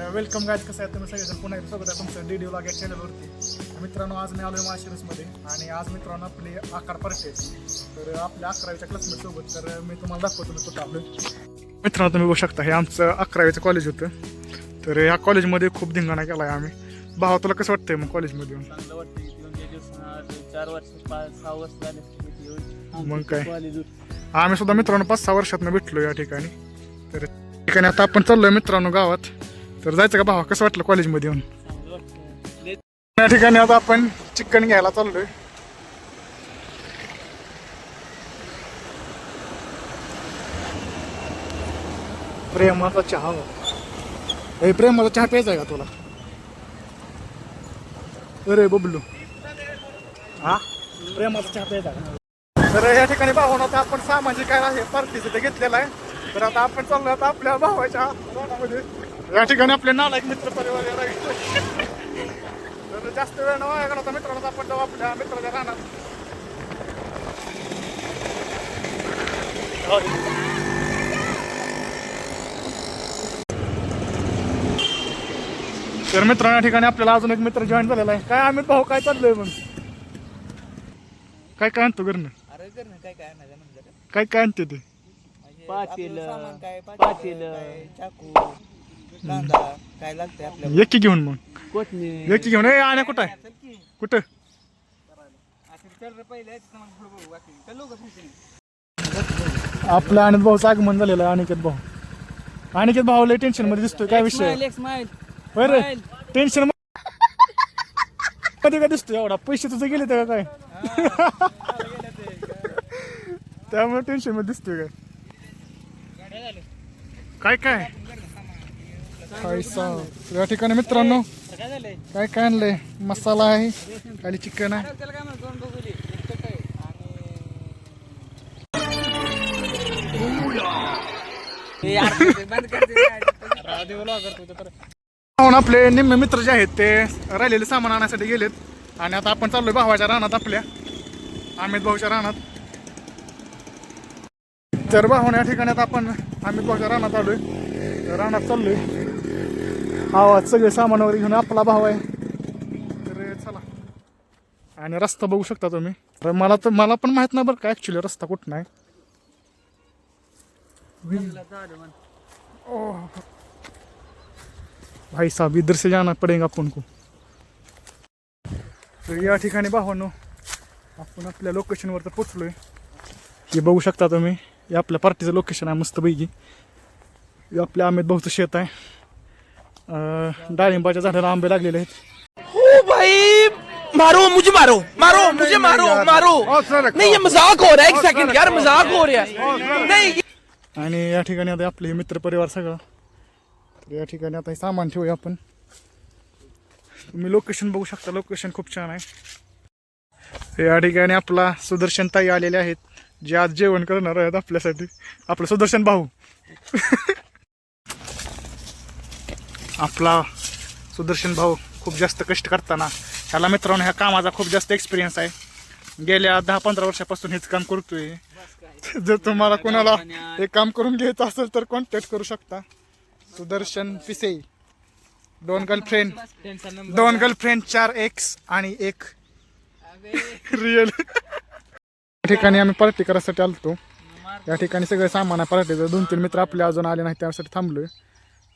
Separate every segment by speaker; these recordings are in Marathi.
Speaker 1: वेलकम गायज कसं आहे? तुम्ही सगळेजण पुन्हा एकदा स्वागत आहे तुमचं डी डी व्लॉग या चॅनलवरती मित्रांनो आज मी आलो आहे माशिरसमध्ये आणि आज मित्रांनो आपली आकार पार्टी तर आपल्या अकरावीच्या क्लासमेट सोबत तर मी तुम्हाला दाखवतो मी कुठं आलो मित्रांनो तुम्ही बघू शकता हे आमचं अकरावीचं कॉलेज होतं. तर या कॉलेजमध्ये खूप धिंगाणा केला आहे आम्ही. भावा तुला कसं वाटतंय मग कॉलेजमध्ये येऊन. मग काय? आम्ही सुद्धा मित्रांनो पाच सहा वर्षातनं भेटलो या ठिकाणी. तर ठिकाणी आता आपण चाललोय मित्रांनो गावात. तर जायचं का भावा? कसं वाटलं कॉलेजमध्ये येऊन? या ठिकाणी आता आपण चिकन घ्यायला चाललोय. प्रेमाचा चहा. हे प्रेमाचा चहा प्यायचा आहे का तुला? अरे बबलू. हा? प्रेमाचा चहा प्यायचा का? तर या ठिकाणी भावना आता आपण सामाजिक काय आहे पार्टीचं ते घेतलेलं आहे. तर आता आपण चाललो आता आपल्या भावाच्या रानामध्ये या ठिकाणी आपले नालायक मित्र परिवार आहेत. तर जास्त वेळ न वाया घालवता मित्रांनो आपण जाऊ आपल्या मित्राच्या रानात तर मित्रांनो या ठिकाणी आपल्याला अजून एक मित्र जॉईन झालेला आहे काय अमित भाऊ काय चाललंय मग काय काय आणतो घरनं
Speaker 2: अरे कर ना काय काय आणायचं म्हणलं का?
Speaker 1: काय काय आणते ते
Speaker 2: म्हणजे
Speaker 3: पातेलं,
Speaker 2: आपलं सामान काय
Speaker 3: पातेलं.
Speaker 2: चाकू कांदा काय लागतंय आपल्याला?
Speaker 1: एकी घेऊन मग.
Speaker 3: कोथमीर.
Speaker 1: एकी घेऊन. ए आणि कुठं आहे?
Speaker 2: चल की.
Speaker 1: कुठं?
Speaker 2: असं चल रे पहिले यायचं मग पुढं बघू बाकी. चल लोकं फिरतील.
Speaker 1: आपलं अनित भाऊचं आगमन झालेलं आहे अनिकेत भाऊ. अनिकेत भाऊ लय टेन्शनमध्ये दिसतोय काय विषय?
Speaker 3: स्माईल एक स्माईल
Speaker 1: होय रे टेन्शन कधी काय दिसतोय एवढा. पैसे तुझे गेले ते का काय? त्यामुळे टेन्शनमध्ये दिसतोय काय? काय काय? या ठिकाणी मित्रांनो
Speaker 2: काय
Speaker 1: काय आणलंय? मसाला आहे खाली चिकन आहे. पाहून आपले निम्मे मित्र जे आहेत ते राहिलेले सामान आणण्यासाठी गेलेत. आणि आता आपण चाललोय भावाच्या रानात आपल्या अमित भाऊच्या रानात. तर भाऊन या ठिकाणी आता आपण अमित भाऊच्या रानात आलोय. रानात चाललोय. आवाज सगळे सामान वगैरे घेऊन आपला भाव आहे. तर चला. आणि रस्ता बघू शकता तुम्ही. तर मला तर मला पण माहीत नाही बरं का ॲक्च्युली रस्ता कुठं आहे. भाई साहब इधर से जाना पडेगा आपण को तर या ठिकाणी भावानो आपण आपल्या लोकेशनवर तर पोचलोय हे बघू शकता तुम्ही हे आपल्या पार्टीचं लोकेशन आहे मस्तपैकी. हे आपल्या अमित भाऊचं शेत आहे. डाळिंबाच्या झाडाला आंबे लागलेले आहेत.
Speaker 4: ओ भाई मारो मुझे मारो मारो मुझे मारो मारो. नहीं ये मजाक हो रहा है एक सेकंड यार मजाक हो रहा है. नहीं
Speaker 1: आणि या ठिकाणी आता आपले हे मित्र परिवार सगळा. तर या ठिकाणी आता हे सामान ठेवूया आपण. तुम्ही लोकेशन बघू शकता लोकेशन खूप छान आहे. या ठिकाणी आपला सुदर्शन ताई आलेले आहेत. जे आज जेवण करणार आहेत आपल्यासाठी. आपलं सुदर्शन भाऊ. आपला सुदर्शन भाऊ खूप जास्त कष्ट करताना ह्याला मित्रांनो ह्या कामाचा खूप जास्त एक्सपिरियन्स आहे. गेल्या दहा पंधरा वर्षापासून हेच काम करतोय. जर तुम्हाला कोणाला हे काम करून घ्यायचं असेल तर कॉन्टॅक्ट करू शकता. सुदर्शन पिसे दोन गर्लफ्रेंड दोन गर्लफ्रेंड चार एक्स आणि एक रिअल ठिकाणी आम्ही पार्टी करायसाठी आलतो. या ठिकाणी सगळे सामान आहे पार्टीचं दोन तीन मित्र आपले अजून आले नाही त्यासाठी थांबलोय.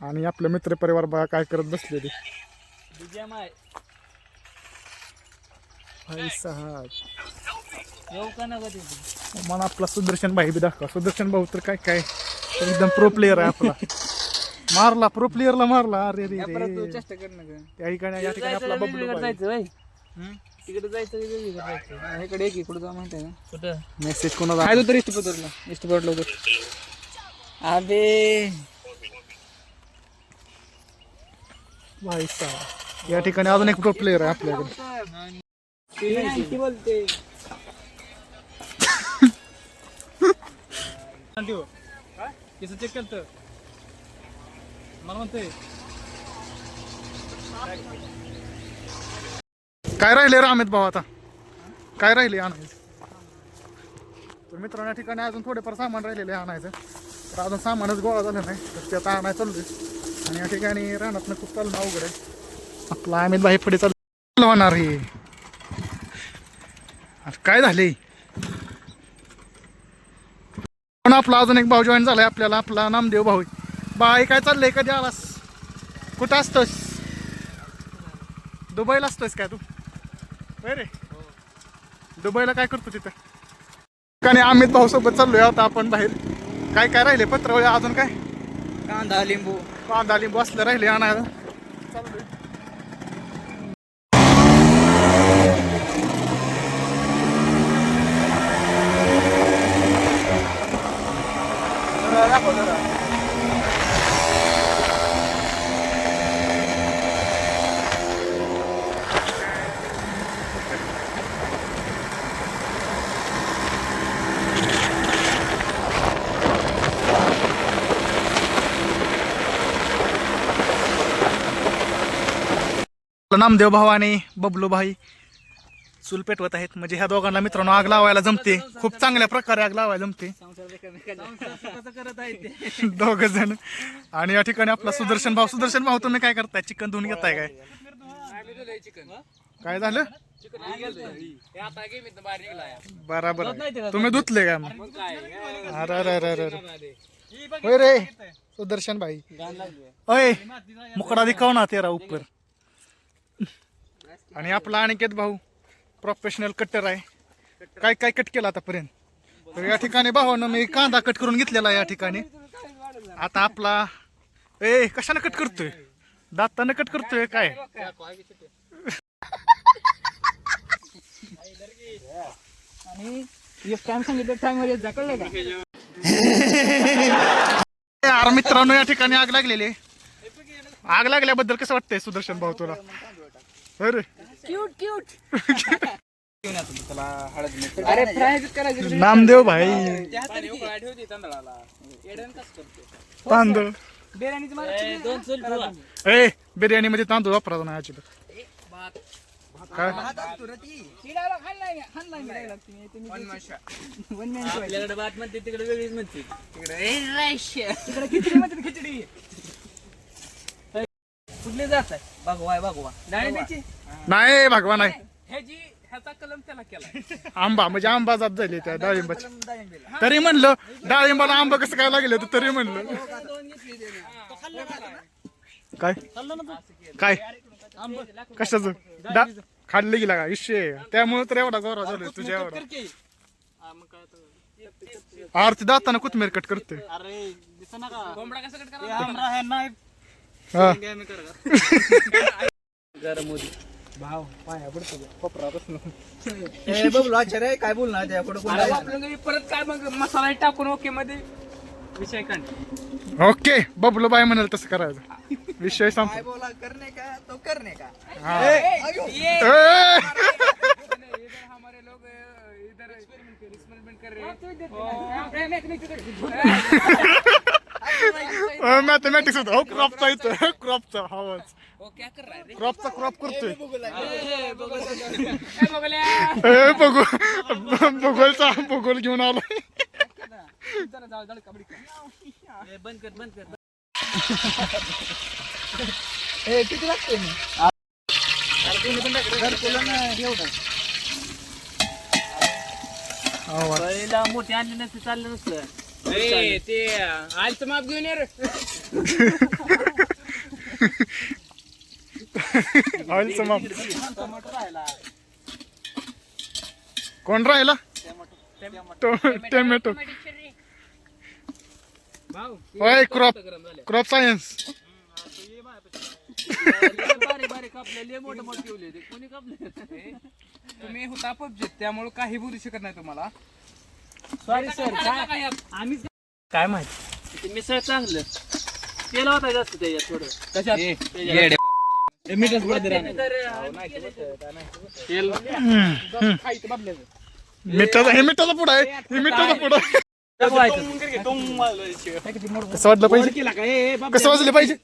Speaker 1: आणि आपले मित्र परिवार बघा काय करत बसले ते.
Speaker 3: विजय माय
Speaker 1: भाई साहेब.
Speaker 3: येऊ का नका तिथे
Speaker 1: मला आपला सुदर्शन भाई बी दाखवा. सुदर्शन भाऊ तर काय काय? एकदम प्रो प्लेअर आहे आपला. मारला प्रो प्लेअरला मारला. अरे रे रे.
Speaker 2: ना.
Speaker 1: त्या ठिकाणी या ठिकाणी आपला बबलू भाई.
Speaker 3: तिकडे जायचं जायचं
Speaker 2: इकडे एक इकडे जा माहिती आहे का
Speaker 3: कुठं?
Speaker 1: मेसेज कोणाला?
Speaker 2: काय तू तर इष्टपत्रला इष्टपट लवकर. अबे.
Speaker 1: भाई या ठिकाणी अजून एक प्रो प्लेअर आहे आपल्याकडे.
Speaker 2: बोलते
Speaker 3: कसं चेक करतं मला म्हणते
Speaker 1: काय राहिले रे अमित भाऊ आता? काय राहिले आणायचं? तर ठिकाणी अजून थोडेफार सामान राहिलेले आहे आणायचं. तर अजून सामानच गोळा झालं नाही तर ते आता आणायचं चाललोय. आणि या ठिकाणी रानातनं खूप चालणं अवघड आहे. आपला अमित भाई पुढे चालू होणार हे. आता काय झाले? पण आपला अजून एक भाऊ जॉईन झालाय आपल्याला. आपला नामदेव भाऊ. बाई काय चाललंय? कधी आलास? कुठं असतोस? दुबईला असतोस काय तू? रे? दुबईला काय करतो तिथं? ठिकाणी अमित भाऊ सोबत चाललोय आता आपण बाहेर. काय काय राहिले? पत्रावळी अजून काय?
Speaker 2: कांदा लिंबू.
Speaker 1: कांदा लिंबू असलं राहिले आणायला. चाललोय नामदेव भाऊ आणि बबलू भाई चूल पेटवत आहेत. म्हणजे ह्या दोघांना मित्रांनो आग लावायला जमते. खूप चांगल्या प्रकारे आग लावायला जमते. दोघ जण. आणि या ठिकाणी आपला सुदर्शन भाऊ. सुदर्शन भाऊ तुम्ही काय करताय? चिकन धुवून घेताय काय? काय झालं? बराबर. तुम्ही धुतले काय मग? अरे अरे अरे. होय रे सुदर्शन भाई. होय. मुकडा दिखाव ना तेरा उपर. आणि आपला अनिकेत भाऊ प्रोफेशनल कट्टर आहे. काय काय कट केलं आतापर्यंत? तर या ठिकाणी भावानं मी कांदा कट करून घेतलेला आहे या ठिकाणी. आता आपला ए कशाने कट करतोय? दाताने कट करतोय काय?
Speaker 2: आणि टाइम सांगितलं का?
Speaker 1: यार मित्रांनो या ठिकाणी आग लागलेली. आग लागल्याबद्दल कसं वाटतंय सुदर्शन भाऊ तुला? अरे.
Speaker 2: क्यूट क्यूट अरे फ्राय करायचं
Speaker 1: नामदेव भाई.
Speaker 3: ठेवते तांदळाला.
Speaker 1: तांदूळ.
Speaker 2: बिर्याणीची मला
Speaker 3: दोन चूल ठेवा.
Speaker 1: ए बिर्याणी मध्ये तांदूळ वापरायचा नाही अजिबात. काय?
Speaker 2: शिडायला खाल्लाय मी, खाल्लाय मी dialogue तुम्ही. तुम्ही One man show आहे.
Speaker 3: आपल्याकडे बात म्हणते तिकडे वेगळीच म्हणते.
Speaker 2: तिकडे खिचडी म्हणतात खिचडी. कुठले जात आहे. भगवा भगवा. डाळिंबीची
Speaker 1: नाही भगवान नाही.
Speaker 2: ह्याची ह्याचा कलम त्याला केला
Speaker 1: आंबा म्हणजे आंबा जात झाली त्या डाळिंबाची. तरी म्हणलं डाळिंबाला आंबा कसं काय लागले तर तरी म्हणलं. काय? काय? कशाच? खाल्लं गेला का इशे त्यामुळे तर एवढा गौरव झालोय तुझ्या एवढा.
Speaker 3: हा, मग काय तर.
Speaker 1: आरती दाताना कोथमीर कट करते
Speaker 3: अरे दिसत ना का?
Speaker 2: कोंबडा कसं कट करायला
Speaker 1: हा
Speaker 3: गरम
Speaker 2: भाव पाया पडतो कोपरापासून बबलू आचार्य काय बोलणार त्या पुढे परत काय मग मसाला टाकून ओके मध्ये विषय काढ
Speaker 1: ओके बबलू बाय म्हणाल तसं करायचं विषय संप
Speaker 2: बोला करणे का तो करणे का
Speaker 1: हा.
Speaker 2: हमारे लोग इधर एक्सपेरिमेंट कर रहे हैं
Speaker 1: मॅथमॅटिक्स होता. हो क्रॉपचा इथं. क्रॉपचा आवाज
Speaker 2: वो क्या कर रहा है
Speaker 1: क्रॉपचा क्रॉप करतोय
Speaker 2: बघल्या
Speaker 1: ए बघू. भूगोलचा भूगोल घेऊन आलोय
Speaker 3: ए, बंद कर बंद कर.
Speaker 2: किती लागते
Speaker 1: आवाज
Speaker 3: पहिला मोठी आणली नसते चाललं नसतं.
Speaker 2: ते आलचं माप घेऊन ये रे.
Speaker 1: ऑइलचं माप. कोण राहिला? टोमॅटो.
Speaker 2: भाऊ
Speaker 1: होय क्रॉप क्रॉप सायन्स.
Speaker 2: तुम्ही होता पबजीत त्यामुळे काही बोलू शकत नाही तुम्हाला.
Speaker 3: सॉरी सर काय
Speaker 2: आम्ही
Speaker 3: काय माहिती? ते मिसळ चांगलं. तेल होता जास्त त्याच्यात थोडं.
Speaker 2: मिठाचा
Speaker 1: हे मिठाचा पुढं आहे. हे मिठाचा पुढं. कसं वाटलं पाहिजे? कसं वाजलं पाहिजे?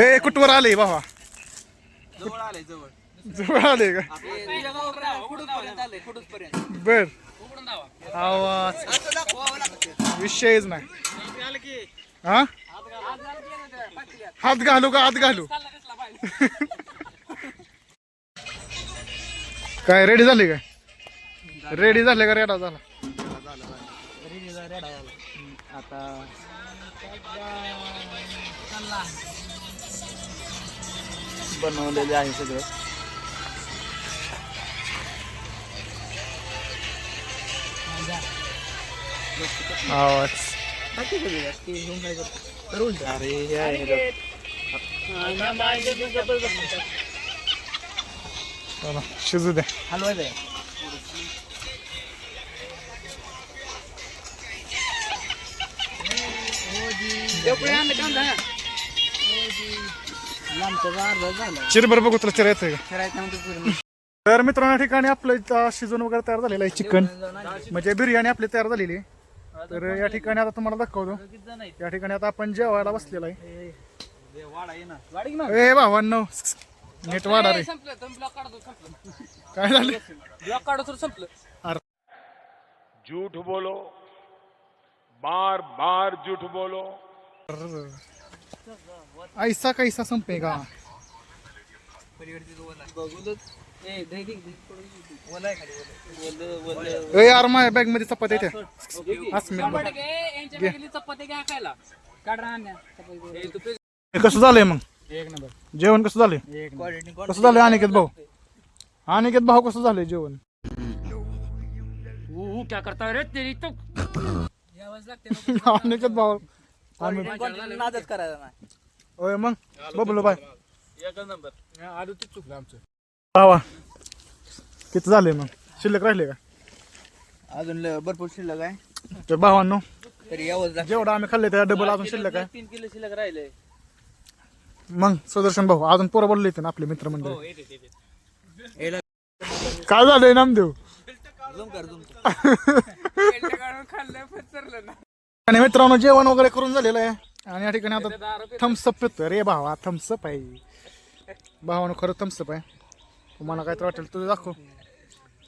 Speaker 1: ए कुठवर आले बाबा?
Speaker 2: जवळ आले जवळ
Speaker 1: जवळ आले का? बर. आवाज. विषयच नाही. हा? हात घालू का हात घालू? काय रेडी झाली काय? रेडी झाले का रेडा झाला?
Speaker 2: आता बनवलेले आहे सगळं.
Speaker 1: आवाज.
Speaker 2: अरे हे आहे
Speaker 1: चला शिजू द्या.
Speaker 2: हलवायचं आहे
Speaker 1: चिरभर बघू तुला चिर येतोय का? तर मित्रांनो या ठिकाणी आपलं इथं शिजून वगैरे तयार झालेलं आहे चिकन. म्हणजे बिर्याणी आपली तयार झालेली आहे. तर या ठिकाणी आता तुम्हाला दाखवतो. या ठिकाणी आता आपण जेवायला बसलेलो आहे. ए भावांनो नीट वाढा रे. काय झालं?
Speaker 2: ब्लॉक काढू तर संपलं
Speaker 5: झूठ बोलो बार बार झूठ बोलो.
Speaker 1: ऐसा कैसा संपेगा?
Speaker 2: ए
Speaker 1: ए यार माझ्या बॅगमध्ये.
Speaker 2: चपाती
Speaker 1: हे कसं झालंय मग?
Speaker 2: एक नंबर
Speaker 1: जेवण कसं झालंय? कसं झालंय अनिकेत भाऊ? अनिकेत भाऊ कसं झालंय जेवण?
Speaker 3: क्या करता रे तेरी तो?
Speaker 1: अनिकेत भाऊ आम्ही
Speaker 2: नादच करायचा नाही.
Speaker 1: होय मग? बबलू बाय.
Speaker 3: एकच नंबर.
Speaker 2: आलू तू चुकलं आमचं.
Speaker 1: भावा. किती झाले मग? शिल्लक राहिले का?
Speaker 2: अजून ल- भरपूर शिल्लक आहे.
Speaker 1: तर भावांनो
Speaker 2: तरी यावंच.
Speaker 1: जेवढं आम्ही खाल्ले त्या डबल अजून शिल्लक आहे.
Speaker 3: तीन किलो शिल्लक राहिले.
Speaker 1: मग सुदर्शन भाऊ अजून पोरं बोलले येते ना आपले मित्रमंडळ.
Speaker 3: हो येते येते
Speaker 2: याला.
Speaker 1: काय झालंय नामदेव?
Speaker 2: झूम कर झूम कर
Speaker 1: आणि मित्रांनो जेवण वगैरे करून झालेलं आहे. आणि या ठिकाणी आता थम्सअप पितो रे भावा थम्सअप आहे. भावानं खरं थम्सअप आहे. तुम्हाला काय तर वाटेल तुझं दाखव.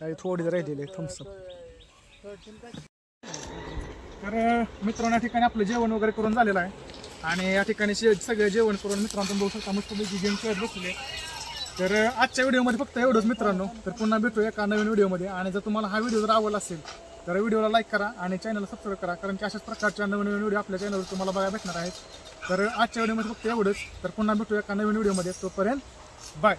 Speaker 1: काही थोडी राहिलेली आहे थम्सअप तर मित्रांनो या ठिकाणी आपलं जेवण वगैरे करून झालेलं आहे. आणि या ठिकाणी सगळं सगळे जेवण करून मित्रांनो बघू शकता मस्तपैकी गेम खेळत बसले. तर आजच्या व्हिडिओमध्ये फक्त एवढंच मित्रांनो. तर पुन्हा भेटूया एका नवीन व्हिडिओमध्ये आणि जर तुम्हाला हा व्हिडिओ जर आवडला असेल तर व्हिडिओला लाईक करा आणि चॅनलला सबस्क्राईब करा कारण की अशाच प्रकारच्या नवीन नवीन व्हिडिओ आपल्या चॅनलवर तुम्हाला बघायला भेटणार आहेत. तर आजच्या व्हिडिओमध्ये फक्त एवढंच. तर पुन्हा भेटूया एका नवीन व्हिडिओमध्ये तोपर्यंत बाय